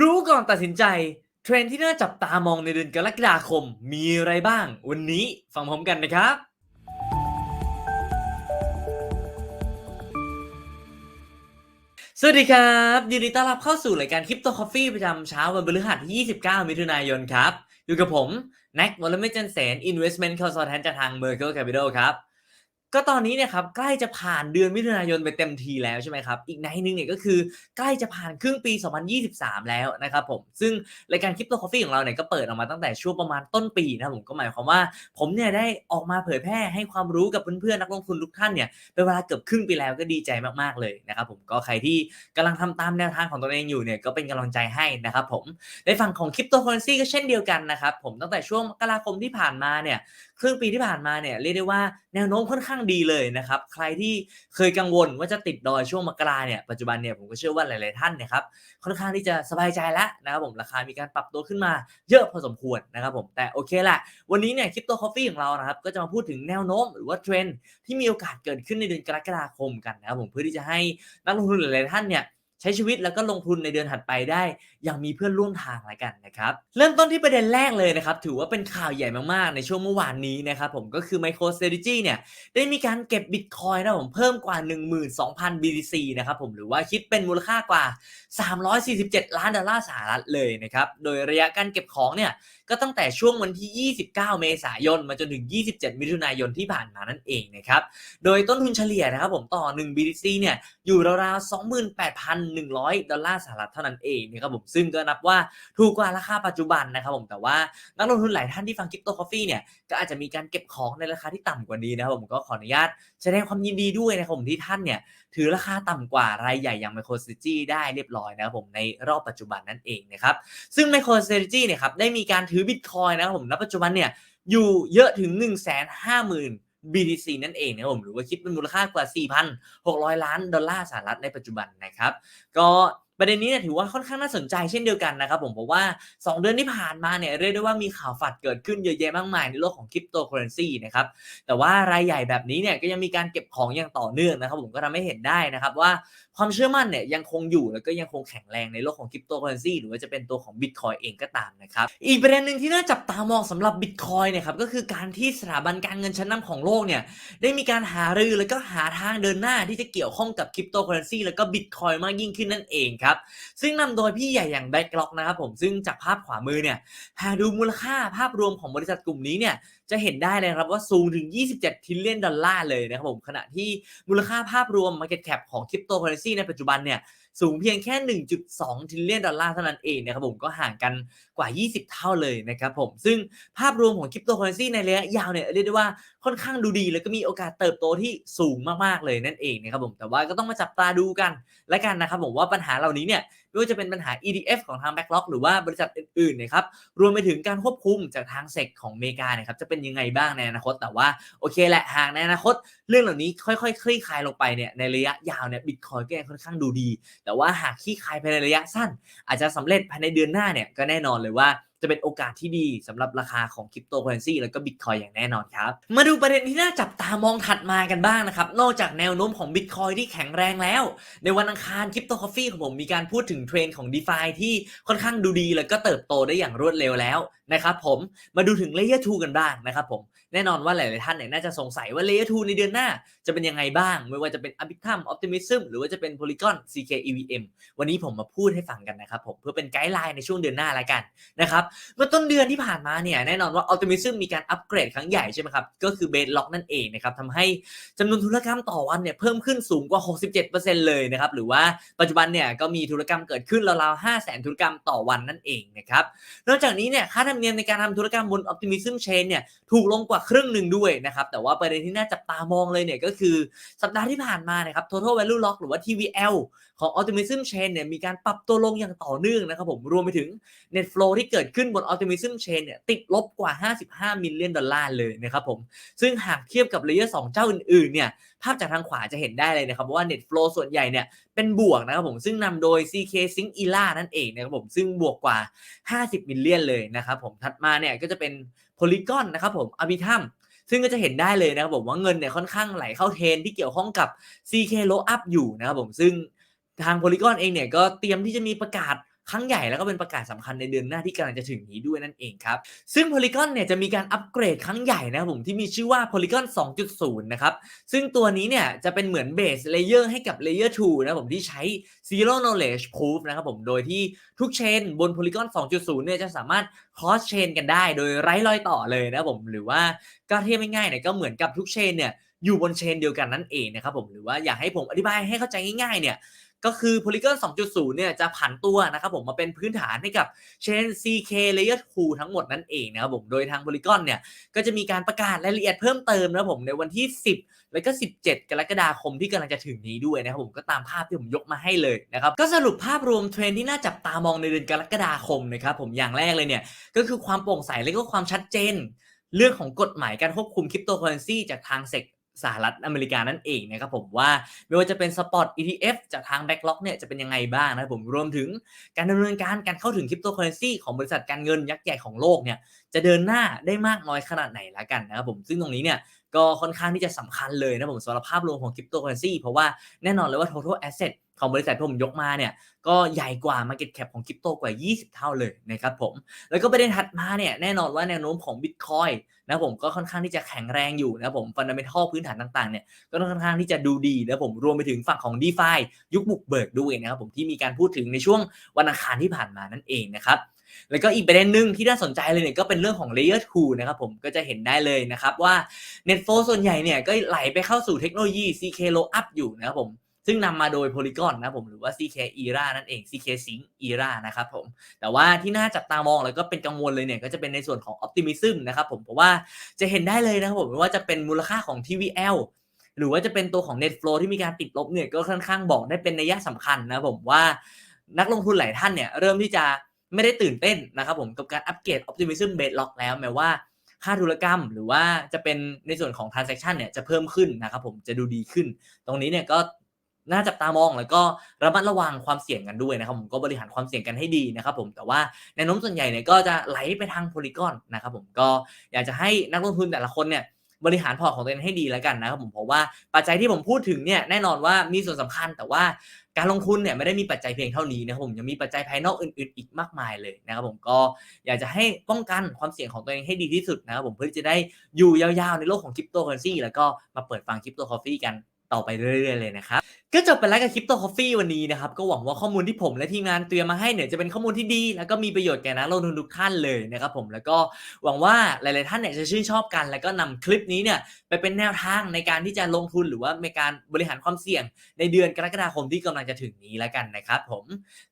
รู้ก่อนตัดสินใจ เทรนด์ที่น่าจับตามองในเดือนกรกฎาคมมีอะไรบ้าง วันนี้ฟังพร้อมกันนะครับ สวัสดีครับยินดีต้อนรับเข้าสู่รายการคริปโตคอฟฟี่ประจำเช้าวันพฤหัสที่29 มิถุนายนครับ อยู่กับผม แน็กวอลเลมเจนเซน Investment Consultant จากทาง Merkle Capital ครับ ก็ตอนนี้เนี่ยครับใกล้จะผ่านเดือนมิถุนายนไปเต็มทีแล้วใช่ไหมครับ อีกในนึงเนี่ยก็คือใกล้จะผ่านครึ่งปี 2023 แล้วนะครับผม ซึ่งรายการคริปโตคอฟฟี่ของเราเนี่ยก็เปิดออกมาตั้งแต่ช่วงประมาณต้นปีนะครับผมก็หมายความว่า ผมเนี่ยได้ออกมาเผยแพร่ให้ความรู้กับเพื่อนๆนักลงทุนทุกท่านเนี่ยเป็นเวลาเกือบครึ่งปีแล้วก็ดีใจมากๆเลยนะครับผมก็ใครที่กำลังทำตามแนวทางของตัวเองอยู่เนี่ยก็เป็นกำลังใจให้นะครับผมในฝั่งของคริปโตเคอเรนซีก็เช่นเดียวกันนะครับผมตั้งแต่ช่วงมกราคมที่ผ่านมาเนี่ยครึ่งปีที่ผ่านมาเนี่ยเรียกได้ว่าแนวโน้มค่อนข้างดีเลยนะครับ ใครที่เคยกังวลว่าจะติดดอยช่วงมกราเนี่ยปัจจุบันเนี่ยผมก็เชื่อว่าหลาย ๆ ท่านเนี่ยครับค่อนข้างที่จะสบายใจแล้วนะครับผมราคามีการปรับตัวขึ้นมาเยอะพอสมควรนะครับผมแต่โอเคแหละวันนี้เนี่ยคริปโตคอฟฟี่ของเรานะครับก็จะมาพูดถึงแนวโน้มหรือว่าเทรนด์ที่มีโอกาสเกิดขึ้นในเดือนกรกฎาคมกันนะครับผมเพื่อที่จะให้นักลงทุนหลาย ๆ ท่านเนี่ย ใช้ชีวิตแล้วก็ลงทุนในเดือนถัดไปได้ อย่างมีเพื่อนร่วมทางแล้วกันนะครับเริ่มต้นที่ประเด็นแรกเลยนะครับถือว่าเป็นข่าวใหญ่มากๆ ในช่วงเมื่อวานนี้นะครับผมก็คือ MicroStrategy เนี่ยได้มีการเก็บ Bitcoin นะผมเพิ่มกว่า 12,000 BTC นะครับผมหรือว่าคิดเป็นมูลค่ากว่า 347 ล้านดอลลาร์สหรัฐเลยนะครับโดยระยะการเก็บของเนี่ยก็ตั้งแต่ช่วงวันที่ 29 เมษายน มาจนถึง 27 มิถุนายนที่ผ่านมานั่นเองนะครับโดยต้นทุนเฉลี่ยนะครับผมต่อ 1 BTC เนี่ยอยู่ราวๆ28,100 ดอลลาร์สหรัฐเท่านั้นเองนะครับผมซึ่งก็นับว่าถูกกว่าราคาปัจจุบันนะครับผมแต่ว่านักลงทุนหลายท่านที่ฟัง Crypto Coffee เนี่ยก็อาจจะมีการเก็บของในราคาที่ต่ำกว่านี้นะครับผมก็ขออนุญาตแสดงความยินดีด้วยนะครับผมที่ท่านเนี่ยถือราคาต่ำกว่ารายใหญ่อย่าง MicroStrategy ได้เรียบร้อยนะครับผมในรอบปัจจุบันนั่นเองนะครับซึ่ง MicroStrategy เนี่ยครับได้มีการถือ Bitcoin นะครับผมณปัจจุบันเนี่ยอยู่เยอะถึง 150,000 BTC นั่นเองนะครับผมหรือว่าคิดเป็นมูลค่ากว่า 4,600 ล้านดอลลาร์สหรัฐในปัจจุบันนะครับก็ประเด็นนี้เนี่ยถือว่าค่อนข้างน่าสนใจเช่นเดียวกันนะครับผมเพราะว่า 2 เดือนที่ผ่านมาเนี่ยเรียกได้ว่ามีข่าวฝัดเกิดขึ้นเยอะแยะมากมายในโลกของคริปโตเคอเรนซีนะครับแต่ว่ารายใหญ่แบบนี้เนี่ยก็ยังมีการเก็บของอย่างต่อเนื่องนะครับผมก็ทำให้เห็นได้นะครับว่าความเชื่อมั่นเนี่ยยังคงอยู่แล้วก็ยังคงแข็งแรงในโลกของคริปโตเคอเรนซีหรือว่าจะเป็นตัวของ Bitcoin เองก็ตามนะครับ อีกประเด็นหนึ่งที่น่าจับตามองสำหรับ Bitcoin เนี่ยครับก็คือการที่สถาบันการเงินชั้นนำของโลกเนี่ยได้มีการหารือแล้วก็หาทางเดินหน้าที่จะเกี่ยวข้องกับคริปโตเคอเรนซีแล้วก็ Bitcoin มากยิ่งขึ้นนั่นเองครับซึ่งนำโดยพี่ใหญ่อย่าง BlackRock นะครับผมซึ่งจากภาพขวามือเนี่ยหากดูมูลค่าภาพรวมของบริษัทกลุ่มนี้เนี่ย จะเห็นได้เลยครับว่าสูงถึง 27ทิลเลียนดอลลาร์เลยนะครับผมขณะที่มูลค่าภาพรวม Market Cap ของคริปโตเคอเรนซีในปัจจุบันเนี่ย สูงเพียงแค่ 1.2ทิลเลียนดอลลาร์เท่านั้นเองนะครับผมก็ห่างกันกว่า 20 เท่าเลยนะครับผมซึ่งภาพรวมของคริปโตเคอเรนซีในระยะยาวเนี่ยเรียกได้ว่าค่อนข้างดูดี แล้วก็มีโอกาสเติบโตที่สูงมากๆเลยนั่นเองนะครับผมแต่ว่าก็ต้องมาจับตาดูกันและกันนะครับผมว่าปัญหาเหล่านี้เนี่ยไม่ว่าจะเป็นปัญหา EDF ของทาง Backlog หรือว่าบริษัทอื่นๆนะครับรวมไปถึงการควบคุมจากทางเซกของอเมริกาเนี่ยครับจะเป็นยังไงบ้างในอนาคตแต่ว่าโอเคแหละหากในอนาคต เรื่องเหล่านี้ค่อยๆคลี่คลายลงไปเนี่ยในระยะยาวเนี่ยบิตคอยก็ยังค่อนข้างดูดีแต่ว่าหากขี้คายภายในระยะสั้น อาจจะสำเร็จภายในเดือนหน้าเนี่ยก็แน่นอนเลยว่า จะเป็นโอกาสที่ดีสำหรับราคาของคริปโตเคอเรนซีแล้วก็บิตคอยอย่างแน่นอนครับ มาดูประเด็นที่น่าจับตามองถัดมากันบ้างนะครับ นอกจากแนวโน้มของบิตคอยที่แข็งแรงแล้ว ในวันอังคารคริปโตคอฟฟี่ของผมมีการพูดถึงเทรนด์ของ d e f i ที่ค่อนข้างดูดี แล้วก็เติบโตได้อย่างรวดเร็วแล้วนะครับผมมาดูถึง Layer 2กันบ้างนะครับผมแน่นอนว่าหลาย ๆ ท่านเนี่ยน่าจะสงสัยว่า Layer 2ในเดือนหน้าจะเป็นยังไงบ้าง ไม่ว่าจะเป็น Arbitrum Optimism หรือว่าจะเป็น Polygon CK EVM วันนี้ผมมาพูดให้ฟังกันนะครับผมเพื่อเป็นไกด์ไลน์ในช่วงเดือนหน้าล้วกันนะครับเมื่อต้นเดือนที่ผ่านมาเนี่ยแน่นอนว่า Optimism มีการอัปเกรดครั้งใหญ่ใช่ไหมครับ ก็คือ Bedrock นั่นเองนะครับทำให้จำนวนธุรกรรมต่อวันเนี่ยเพิ่มขึ้นสูงกว่า 67%เลยนะครับหรือว่าปัจจุบันเนี่ยก็มีธุรกรรมเกิดขึ้นราวๆ5 0 0 0 0 0ธุรกรรมต่อวันนั่นเองนะครับนอกจากนี้เนี่ยค่าธรรมเนียมในการทำธุรกรรมบน Optimism Chain เนี่ยถูกลงกว่าครึ่งหนึ่งด้วยนะครับแต่ว่าประเด็นที่น่าจับตามองเลยเนี่ยก็คือสัปดาห์ที่ผ่านมานะครับ Total Value Lock หรือว่า TVL ของ Optimism Chain เนี่ยมีการปรับตัวลงอย่างต่อเนื่องนะครับผมรวมไปถึง Net Flow ที่เกิดขึ้นบน Optimism Chain เนี่ยติดลบกว่า 55 มิลเลียนดอลลาร์เลยนะครับผม ซึ่งหากเทียบกับ Layer 2เจ้าอื่นๆเนี่ยภาพจากทางขวาจะเห็นได้เลยนะครับว่า Net Flow ส่วนใหญ่เนี่ยเป็นบวกนะครับผมซึ่งนำโดย CK Sync ELA นั่นเองนะครับผมซึ่งบวกกว่า 50 มิลเลียนเลยนะครับผมถัดมาเนี่ยก็จะเป็น Polygon นะครับผม Arbitrum ซึ่งก็จะเห็นได้เลยนะครับผมว่าเงินเนี่ยค่อนข้างไหลเข้าเทรนที่เกี่ยวข้องกับ CK Low Up อยู่นะครับผมซึ่งทาง Polygon เองเนี่ยก็เตรียมที่จะมีประกาศ ครั้งใหญ่แล้วก็เป็นประกาศสำคัญในเดือนหน้าที่กำลังจะถึงนี้ด้วยนั่นเองครับ ซึ่ง Polygon เนี่ยจะมีการอัปเกรดครั้งใหญ่นะครับผมที่มีชื่อว่า Polygon 2.0 นะครับ ซึ่งตัวนี้เนี่ยจะเป็นเหมือน Base Layer ให้กับ Layer 2นะครับผมที่ใช้ Zero Knowledge Proof นะครับผมโดยที่ทุกเชนบน Polygon 2.0 เนี่ยจะสามารถ cross chain กันได้โดยไร้รอยต่อเลยนะครับผมหรือว่าก็เทียบง่ายๆเนี่ยก็เหมือนกับทุกเชนเนี่ยอยู่บนเชนเดียวกันนั่นเองนะครับผมหรือว่าอยากให้ผมอธิบายให้เข้าใจง่ายๆเนี่ย ก็คือ Polygon 2.0 เนี่ยจะผันตัวนะครับผมมาเป็นพื้นฐานให้กับ Chain CK Layer 2 ทั้งหมดนั่นเองนะครับผมโดยทาง Polygon เนี่ยก็จะมีการประกาศรายละเอียดเพิ่มเติมนะครับผมในวันที่ 10 แล้วก็ 17 กรกฎาคมที่กำลังจะถึงนี้ด้วยนะครับผมก็ตามภาพที่ผมยกมาให้เลยนะครับก็สรุปภาพรวมเทรนที่น่าจับตามองในเดือนกรกฎาคมนะครับผมอย่างแรกเลยเนี่ยก็คือความโปร่งใสและก็ความชัดเจน เรื่องของกฎหมายการควบคุมคริปโตเคอเรนซีจากทางเซก สหรัฐอเมริกานั่นเองนะครับผมว่าไม่ว่าจะเป็นสปอต ETF จากทางแบ็กล็อกเนี่ยจะเป็นยังไงบ้างนะครับผมรวมถึงการดำเนินการการเข้าถึงคริปโตเคอเรนซีของบริษัทการเงินยักษ์ใหญ่ของโลกเนี่ยจะเดินหน้าได้มากน้อยขนาดไหนละกันนะครับผมซึ่งตรงนี้เนี่ยก็ค่อนข้างที่จะสำคัญเลยนะผมสำหรับภาพรวมของคริปโตเคอเรนซีเพราะว่าแน่นอนเลยว่า total asset ของบริษัทที่ผมยกมาเนี่ยก็ใหญ่กว่า market cap ของคริปโตกว่า 20 เท่าเลยนะครับผม แล้วก็ประเด็นถัดมาเนี่ยแน่นอนว่าแนวโน้มของ Bitcoin นะผมก็ค่อนข้างที่จะแข็งแรงอยู่นะผมฟันดัมเบลพื้นฐานต่างๆเนี่ยก็ค่อนข้างที่จะดูดีนะผมรวมไปถึงฝั่งของ d e f ายุคบุกเบิกด้วยนะครับผมที่มีการพูดถึงในช่วงวันอังคารที่ผ่านมานั่นเองนะครับแล้วก็อีกประเด็นหนึ่งที่น่าสนใจเลยเนี่ยก็เป็นเรื่องของ Layer 2 นะครับผมก็จะเห็นได้เลยนะครับว่า Net f l o ส่วนใหญ่เนี่ยก็ไหลไปเข้าสู่เทคโนโลยี CK Low Up อยู่นะครับผม ซึ่งนำมาโดย Polygon นะผมหรือว่า CK Era นั่นเอง CK Sync Era นะครับผม แต่ว่าที่น่าจับตามองแล้วก็เป็นกังวลเลยเนี่ย ก็จะเป็นในส่วนของ Optimism นะครับผม เพราะว่าจะเห็นได้เลยนะครับผมว่าจะเป็นมูลค่าของ TVL หรือว่าจะเป็นตัวของ Net Flow ที่มีการติดลบเนี่ยก็ค่อนข้างบอกได้เป็นนัยสำคัญนะผมว่านักลงทุนหลายท่านเนี่ยเริ่มที่จะไม่ได้ตื่นเต้นนะครับผมกับการอัปเกรด Optimism Bedrock แล้วแม้ว่าค่าธุรกรรม หรือว่าจะเป็นในส่วนของ transaction เนี่ยจะเพิ่มขึ้นนะครับผมจะดูดีขึ้น ตรงนี้เนี่ยก็ น่าจับตามองแล้วก็ระมัดระวังความเสี่ยงกันด้วยนะครับผมก็บริหารความเสี่ยงกันให้ดีนะครับผมแต่ว่าแนวโน้มส่วนใหญ่เนี่ยก็จะไหลไปทางโพลีกอนนะครับผมก็อยากจะให้นักลงทุนแต่ละคนเนี่ยบริหารพอร์ตของตัวเองให้ดีแล้วกันนะครับผมเพราะว่าปัจจัยที่ผมพูดถึงเนี่ยแน่นอนว่ามีส่วนสำคัญแต่ว่าการลงทุนเนี่ยไม่ได้มีปัจจัยเพียงเท่านี้นะครับผมยังมีปัจจัยภายนอกอื่นๆ อีกมากมายเลยนะครับผมก็อยากจะให้ป้องกันความเสี่ยงของตัวเองให้ดีที่สุดนะครับผมเพื่อที่จะได้อยู่ยาวๆในโลกของคริปโตเคอเรนซีแล้วก็มาเปิดฟังคริปโตคอฟฟี่กัน ต่อไปเรื่อยๆเลยนะครับ ก็จบไปแล้วกับคริปโตคอฟฟี่วันนี้นะครับ ก็หวังว่าข้อมูลที่ผมและทีมงานเตรียมมาให้เนี่ยจะเป็นข้อมูลที่ดี แล้วก็มีประโยชน์แก่นักลงทุนทุกท่านเลยนะครับผมแล้วก็หวังว่าหลายๆท่านเนี่ยจะชื่นชอบกัน แล้วก็นำคลิปนี้เนี่ยไปเป็นแนวทางในการที่จะลงทุนหรือว่าในการบริหารความเสี่ยง ในเดือนกรกฎาคมที่กำลังจะถึงนี้แล้วกันนะครับผม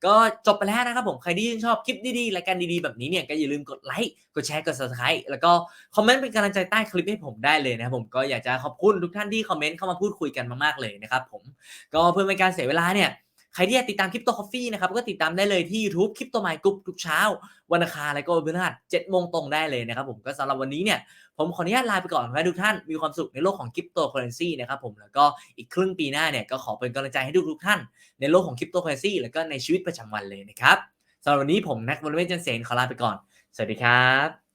ก็จบไปแล้วนะครับผมใครที่ชื่นชอบคลิปดีๆรายการดีๆแบบนี้เนี่ยก็อย่าลืมกดไลค์กดแชร์กด subscribe แล้วก็คอมเมนต์เป็นกำลังใจใต้คลิปให้ผมได้เลยนะครับผมก็อยากจะขอบคุณทุกท่านที่คอมเมนต์เข้ามาพูดคุยกันมากๆเลยนะครับผมก็เพื่อเป็นการเสียเวลาเนี่ยใครที่อยากติดตามคริปโตคอฟฟี่นะครับก็ติดตามได้เลยที่ YouTube คริปโตไมค์กรุ๊ปทุกเช้า วันอังคารและก็วันพฤหัสเจ็ดโมงตรงได้เลยนะครับผมก็สำหรับวันนี้เนี่ยผมขออนุญาตลาไปก่อนให้ทุกท่านมีความสุขในโลกของคริปโตเคอเรนซีนะครับผมแล้วก็อีกครึ่งปีหน้าเนี่ยก็ขอเป็นกำลังใจให้ทุกทุกท่านในโลกของคริปโตเคอเรนซีแล้วก็ในชีวิตประจำวันเลยนะครับสำหรับวันนี้ผมน็กวอลเลนเจนเซนขอลาไปก่อน สวัสดีครับ